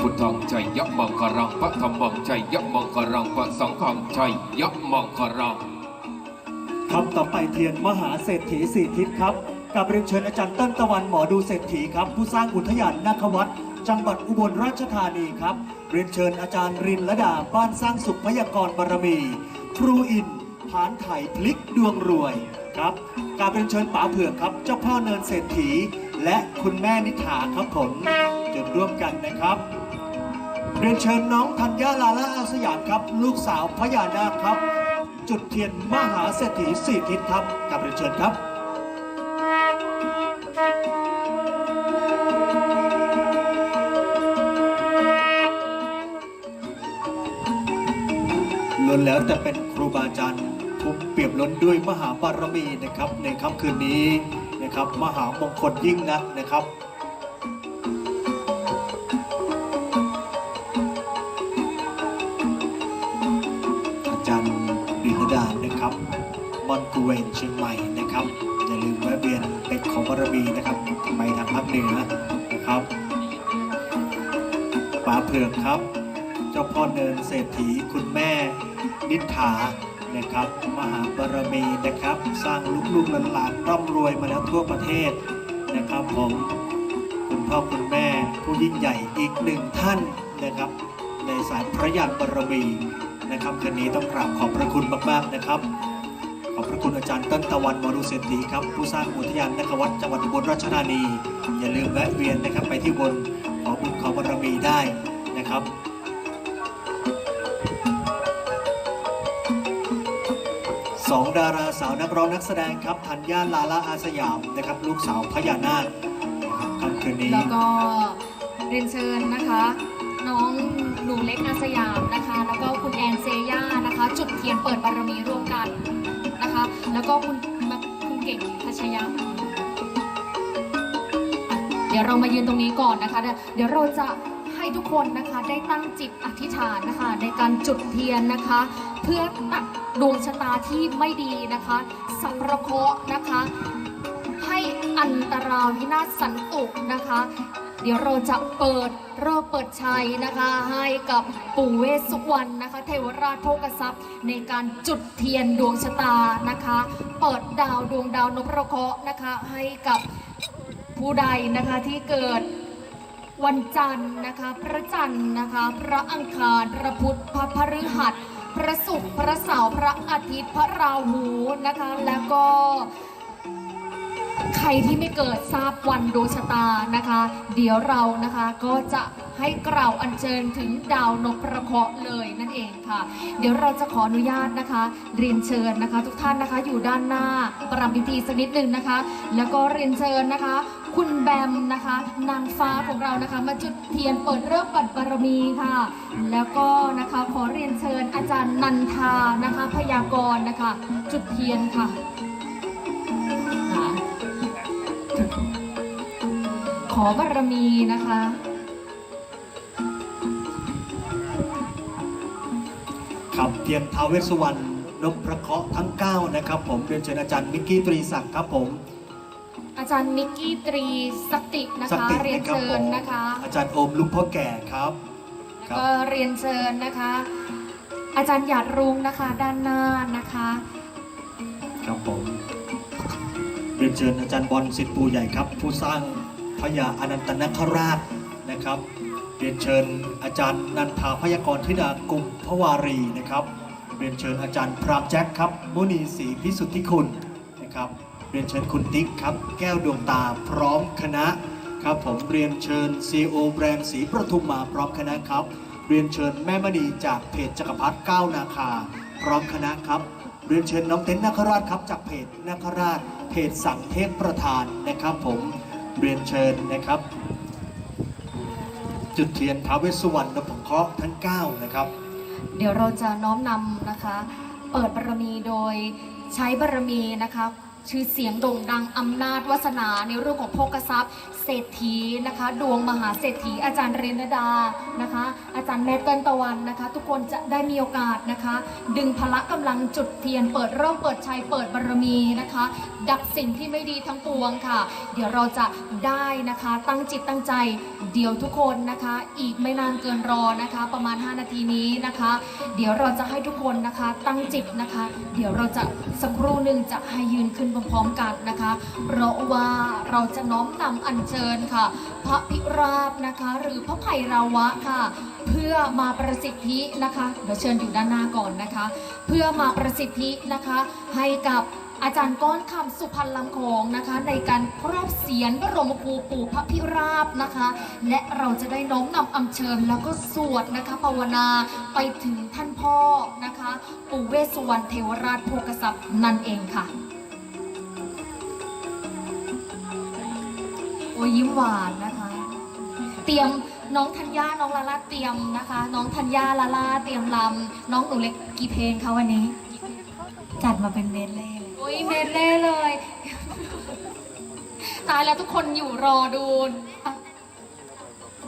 พุทธังชัยยะมังคารังพระธรรมังชัยยะมังคารังพระสังฆังชัยยะมังคารังคำต่อไปเทียนมหาเศรษฐีสี่ทิศครับกับเรียนเชิญอาจารย์เต้นตะวันหมอดูเศรษฐีครับ ผู้สร้างอุทยานนาควัดจังหวัดอุบลราชธานีครับ เรียนเชิญอาจารย์รินละดาบ้านสร้างสุขพยากรบารมี ครูอินผานไถ่พลิกดวงรวยครับการเรียนเชิญป๋าเผือกครับ เจ้าพ่อเนินเศรษฐี และคุณแม่นิถาครับผมจนร่วมกันนะครับ เรียนเชิญน้องธัญญาลาลาอาสยามครับ ลูกสาวพญานาคครับ จุดเทียนมหาเศรษฐีสี่ทิศครับกับเรียนเชิญครับล้วนแล้วแต่เป็นครูบาอาจารย์ทุกเปียมล้นด้วยมหาบารมีนะครับ ในค่ำคืนนี้นะครับ มหามงคลยิ่งนักนะครับ นะครับมอนกูเวนเชียงใหม่นะครับ อย่าลืมแวะเวียนไปของบารมีนะครับไปทางภาคเหนือนะครับป๋าเผือกครับ เจ้าพ่อเนินเศรษฐีคุณแม่นิษฐานะครับ มหาบารมีนะครับ สร้างลูกๆหลานๆร่ำรวยมาแล้วทั่วประเทศนะครับผมคุณพ่อคุณแม่ผู้ยิ่งใหญ่อีกหนึ่งท่านนะครับ ในสายพระยานบารมี นะครับคืนนี้ต้องกราบขอบพระคุณมากๆนะครับ ขอบพระคุณอาจารย์ต้นตะวันวรุเศรษฐีครับผู้สร้างอุทยานนควัดจังหวัดอุบลราชธานี อย่าลืมแวะเวียนนะครับไปที่บนขอบุญขอบารมีได้นะครับสองดาราสาวนักร้องนักแสดงครับธัญญาลาลาอาสยามนะครับลูกสาวพญานาคนะครับค่ำคืนนี้ แล้วก็เรียนเชิญนะคะ น้องหนูเล็กอาสยามนะคะ แล้วก็คุณแอนเซย่านะคะ จุดเทียนเปิดบารมีร่วมกันนะคะ แล้วก็คุณคุณเก่งทัชยะเดี๋ยวเรามายืนตรงนี้ก่อนนะคะ เดี๋ยวเราจะให้ทุกคนนะคะได้ตั้งจิตอธิษฐานนะคะ ในการจุดเทียนนะคะ เพื่อตัดดวงชะตาที่ไม่ดีนะคะสัพพะเคราะห์นะคะ ให้อันตราวินาศสันตุนะคะ เดี๋ยวเราจะเปิดเริ่มเปิดชัยนะคะ ให้กับปู่เวสสุวรรณนะคะ เทวราชโภกทรัพย์ ในการจุดเทียนดวงชะตานะคะ เปิดดาวดวงดาวนพระเคราะห์นะคะ ให้กับผู้ใดนะคะที่เกิดวันจันทร์นะคะ พระจันทร์นะคะ พระอังคารพระพุธพระพฤหัสพระศุกร์พระเสาร์พระอาทิตย์พระราหูนะคะ แล้วก็ ใครที่ไม่เกิดทราบวันดวงชะตานะคะ เดี๋ยวเรานะคะก็จะให้กล่าวอัญเชิญถึงดาวนพระเคราะห์เลยนั่นเองค่ะ เดี๋ยวเราจะขออนุญาตนะคะ เรียนเชิญนะคะ ทุกท่านนะคะอยู่ด้านหน้าประรำพิธีสักนิดหนึ่งนะคะ แล้วก็เรียนเชิญนะคะ คุณแบมนะคะ นางฟ้าของเรานะคะ มาจุดเทียนเปิดเริ่มปัดบารมีค่ะ แล้วก็นะคะขอเรียนเชิญอาจารย์นันทานะคะ พยากรณ์นะคะ จุดเทียนค่ะ ขอบารมีนะคะ ครับเทียนท้าวเวสสุวรรณนพพระเคราะห์ทั้ง 9 นะครับ ผมเรียนเชิญอาจารย์มิกกี้ตรีศักดิ์ครับผม อาจารย์มิกกี้ตรีสตินะสคะ ติเรียนนะครับเชิผญมนะคะ อาจารย์โอมลุงพ่อแก่ครับแล้วก็เรียนเชิญนะคะ อาจารย์หยาดรุ้งนะคะด้านหน้านะคะ ครับผมเรียนเชิญอาจารย์บอลสิทธิ์ปูใหญ่ครับ ผู้สร้างพญาอนันตนคราชนะครับ เรียนเชิญอาจารย์นันทาพยากรธิดากุมพวารีนะครับ เรียนเชิญอาจารย์พรามแจ็คครับมุนีศรีพิสุทธิคุณนะครับ เรียนเชิญคุณติ๊กครับ แก้วดวงตาพร้อมคณะครับผมเรียนเชิญซีโอแบรนด์สีประทุมมาพร้อมคณะครับ เรียนเชิญแม่มณีจากเพจจักรพรรดิก้าวนาคา พร้อมคณะครับ เรียนเชิญน้องเต้นนาคราชครับจากเพจนาคราชเพจสั่งเทพประธานนะครับ ผมเรียนเชิญนะครับ จุดเทียนท้าวเวสสุวรรณนพเคราะห์ทั้ง 9 นะครับ เดี๋ยวเราจะน้อมนำนะคะ เปิดบารมีโดยใช้บารมีนะคะ ชื่อเสียงโด่งดังอำนาจวาสนาในเรื่องของโภคทรัพย์ เศรษฐีนะคะ ดวงมหาเศรษฐีอาจารย์เรนดานะคะ อาจารย์แม่เติ้ลตะวันนะคะ ทุกคนจะได้มีโอกาสนะคะ ดึงพละกำลังจุดเทียนเปิดร่มเปิดชัยเปิดบารมีนะคะ ดับสิ่งที่ไม่ดีทั้งปวงค่ะ เดี๋ยวเราจะได้นะคะตั้งจิตตั้งใจ เดี๋ยวทุกคนนะคะ อีกไม่นานเกินรอนะคะ ประมาณ 5 นาทีนี้นะคะ เดี๋ยวเราจะให้ทุกคนนะคะตั้งจิตนะคะ เดี๋ยวเราจะสักครู่หนึ่งจะให้ยืนขึ้นพร้อมๆกันนะคะ เพราะว่าเราจะน้อมนำอัญเชิญค่ะ พระพิราบนะคะ หรือพระไผ่ราวะค่ะ เพื่อมาประสิทธินะคะเดี๋ยวเชิญอยู่ด้านหน้าก่อนนะคะ เพื่อมาประสิทธินะคะ ให้กับอาจารย์ก้อนคำสุพรรณลำโขงนะคะ ในการครอบเสียนบรมครูปู่พระพิราบนะคะ และเราจะได้น้อมนำอัญเชิญแล้วก็สวดนะคะภาวนาไปถึงท่านพ่อนะคะ ปู่เวสสุวรรณเทวราชโภกทรัพย์นั่นเองค่ะ อ้ยยิ้มหวานนะคะ เตรียมน้องธัญญา น้องลาลาเตรียมนะคะ น้องธัญญาลาลาเตรียมลำน้องหนูเล็กกี่เพลงคะวันนี้ จัดมาเป็นเมดเล่เลยโอ้ยเมดเล่เลย ตายแล้วทุกคนอยู่รอดูอะ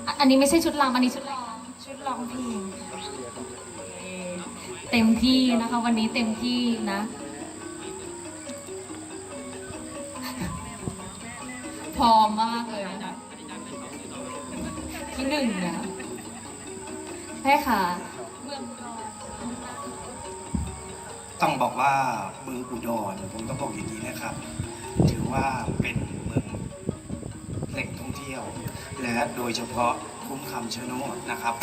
อะอันนี้ไม่ใช่ชุดลำอันนี้ชุดร้องชุดร้องเพลงเต็มที่นะคะ วันนี้เต็มที่นะ พร้อมมากเลยนะที่หนึ่งนะแม่ค่ะ ต้องบอกว่าเมืองอุดรผมต้องบอกอย่างนี้นะครับ ถือว่าเป็นเมืองแหล่งท่องเที่ยว และโดยเฉพาะคุ้มคำชะโนดนะครับ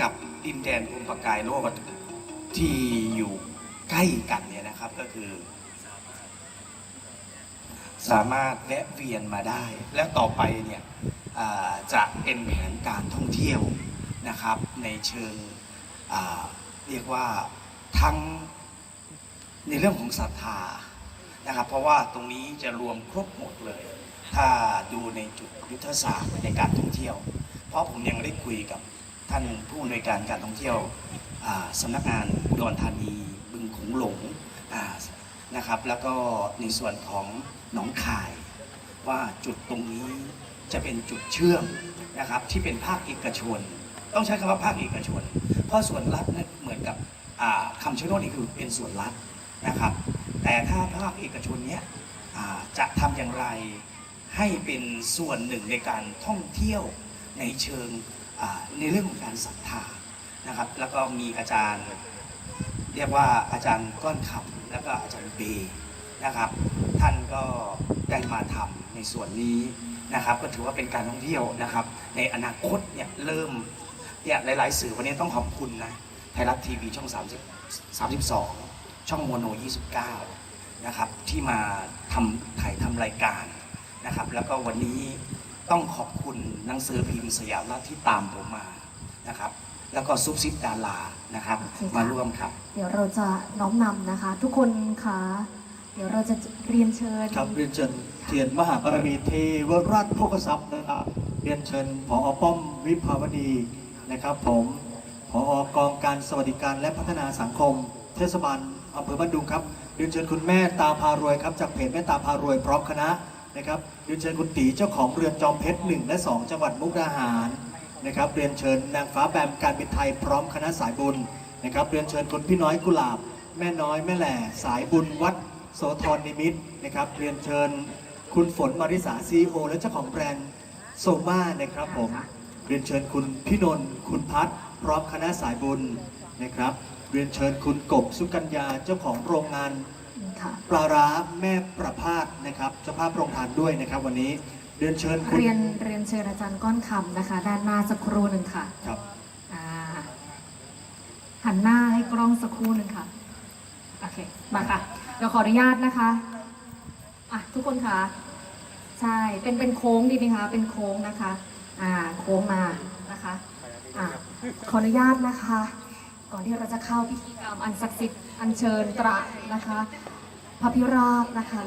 กับดินแดนภูมิปกายโลกที่อยู่ใกล้กันเนี่ยนะครับก็คือ สามารถแวะเวียนมาได้ และต่อไปเนี่ยจะเป็นแผนการท่องเที่ยวนะครับ ในเชิงเรียกว่าทั้งในเรื่องของศรัทธานะครับ เพราะว่าตรงนี้จะรวมครบหมดเลย ถ้าดูในจุดยุทธศาสตร์ในการท่องเที่ยว เพราะผมยังได้คุยกับท่านผู้อำนวยการการท่องเที่ยวสำนักงานอุดรธานีบึงขงหลง นะครับ แล้วก็ในส่วนของหนองคาย ว่าจุดตรงนี้จะเป็นจุดเชื่อมนะครับที่เป็นภาคเอกชน ต้องใช้คำว่าภาคเอกชน เพราะส่วนรัฐนี่ยเหมือนกับอ่าคำชะโนดนี่คือเป็นส่วนรัฐนะครับ แต่ถ้าภาคเอกชนเนี้ยจะทำอย่างไรให้เป็นส่วนหนึ่งในการท่องเที่ยวในเชิงในเรื่องของการศรัทธานะครับ แล้วก็มีอาจารย์ เรียกว่าอาจารย์ก้อนคำ แล้วก็อาจารย์เบนะครับ ท่านก็ได้มาทำในส่วนนี้นะครับ ก็ถือว่าเป็นการท่องเที่ยวนะครับ ในอนาคตเนี่ยเริ่มเนี่ยหลาย ๆ สื่อวันนี้ต้องขอบคุณนะไทยรัฐทีวีช่อง 30 32 ช่องโมโน 29 นะครับ ที่มาทำถ่ายทำรายการนะครับ แล้วก็วันนี้ต้องขอบคุณหนังสือพิมพ์สยามรัฐที่ตามผมมานะครับ แล้วก็ซุปซิปดารานะครับมาร่วมครับ เดี๋ยวเราจะน้อมนำนะคะ ทุกคนคะเดี๋ยวเราจะเรียนเชิญ ครับเรียนเชิญเทียนมหาบารมีเทวราชโภคทรัพย์นะครับเรียนเชิญผอป้อมวิภาวดีนะครับผมผอกองการสวัสดิการและพัฒนาสังคม เทศบาลอำเภอบ้านดุงครับเรียนเชิญคุณแม่ตาพารวยครับจากเพจแม่ตาพารวยพร้อมคณะนะครับเรียนเชิญคุณตีเจ้าของเรือนจอมเพชร1และ2จังหวัดมุกดาหาร นะครับเรียนเชิญนางฟ้าแบมการบินไทยพร้อมคณะสายบุญนะครับเรียนเชิญคุณพี่น้อยกุหลาบ แม่น้อยแม่แหล่สายบุญวัดโสธรนิมิตรนะครับเรียนเชิญคุณฝนมาริสาซีโอและเจ้าของแบรนด์โซมานะครับผมเรียนเชิญคุณพี่นนท์คุณพัฒน์พร้อมคณะสายบุญนะครับเรียนเชิญคุณกบสุกัญญาเจ้าของโรงงานค่ะปลาร้าแม่ประพาสนะครับเจ้าภาพโรงทานด้วยนะครับวันนี้ เรียนเชิญคุณเรียนเรียนเชิญอาจารย์ก้อนคำนะคะ ด้านหน้าสักครู่หนึ่งค่ะครับอ่าหันหน้าให้กล้องสักครู่หนึ่งค่ะโอเคมาค่ะเดี๋ยวขออนุญาตนะคะอะทุกคนคะใช่เป็นเป็นโค้งดีไหมคะเป็นโค้งนะคะอ่าโค้งมานะคะอ่าขออนุญาตนะคะ ก่อนที่เราจะเข้าพิธีกรรมอันศักดิ์สิทธิ์อัญเชิญตระนะคะพระพิราบนะคะ